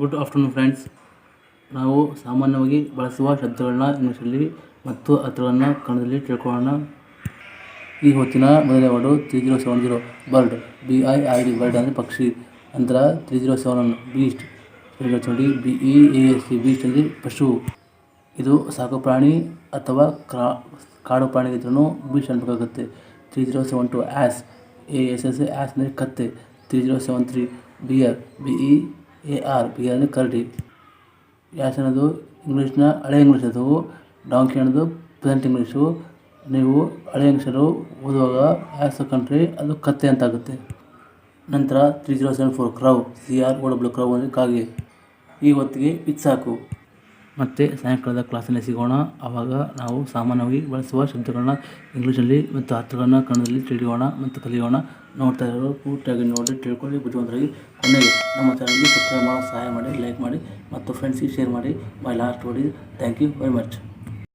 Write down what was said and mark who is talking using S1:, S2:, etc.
S1: Good afternoon friends ನಾವು ಸಾಮಾನ್ಯವಾಗಿ ಬಳಸುವ ಶಬ್ದಗಳನ್ನ ಇಂಗ್ಲೀಷಲ್ಲಿ ಮತ್ತು ಅರ್ಥಗಳನ್ನು ಕನ್ನಡದಲ್ಲಿ ತಿಳ್ಕೊಳ್ಳೋಣ. ಈ ಹೊತ್ತಿನ ಮೊದಲನೇ word three zero seven zero bird B I R D bird ಅಂದರೆ ಪಕ್ಷಿ. ನಂತರ three zero seven one beast ನೋಡಿ B E A S C beast ಅಂದರೆ ಪಶು. ಇದು ಸಾಕು ಪ್ರಾಣಿ ಅಥವಾ ಕ್ರಾ, ಕಾಡು ಪ್ರಾಣಿಗಿದ್ರೂ beast ಅನ್ಬೇಕಾಗುತ್ತೆ three zero seven two ass A S S ass ಅಂದರೆ ಕತ್ತೆ. Three zero seven three bear B E A R P ಅಂದರೆ ಕರಡಿ ಯಾಸ್ ಅನ್ನೋದು ಇಂಗ್ಲೀಷ್ನ ಹಳೆ ಇಂಗ್ಲೀಷ್ ಅದು ಡಾಂಕಿ ಅನ್ನೋದು ಪ್ರೆಸೆಂಟ್ ಇಂಗ್ಲೀಷು ನೀವು ಹಳೆ ಇಂಗ್ಲೀಷರು ಓದುವಾಗ ಯಾಸ ಕಂಟ್ರಿ ಅದು ಕತ್ತೆ ಅಂತ ಆಗುತ್ತೆ ನಂತರ three zero seven four crow C R O crow ಅಂದರೆ ಕಾಗೆ. ಈ ಹೊತ್ತಿಗೆ ಇದು ಸಾಕು. ಮತ್ತು ಸಾಯಂಕಾಲದ ಕ್ಲಾಸಲ್ಲಿ ಸಿಗೋಣ. ಆವಾಗ ನಾವು ಸಾಮಾನ್ಯವಾಗಿ ಬಳಸುವ ಶಬ್ದಗಳನ್ನ ಇಂಗ್ಲೀಷಲ್ಲಿ ಮತ್ತು ಅರ್ಥಗಳನ್ನ ಕನ್ನಡದಲ್ಲಿ ತಿಳಿಯೋಣ ಮತ್ತು ಕಲಿಯೋಣ. ನೋಡ್ತಾ ಇರೋರು ಪೂರ್ತಿಯಾಗಿ ನೋಡಿ, ತಿಳ್ಕೊಳ್ಳಿ. ಬುದ್ಧಿವಂತರಾಗಿ ಕೊನೆಗೆ ನಮ್ಮ ಚಾನಲ್ಗೆ ಸಬ್ಸ್ಕ್ರೈಬ್ ಮಾಡೋ, ಸಹಾಯ ಮಾಡಿ ಲೈಕ್ ಮಾಡಿ ಮತ್ತು ಫ್ರೆಂಡ್ಸಿಗೆ ಶೇರ್ ಮಾಡಿ. My last is thank you very much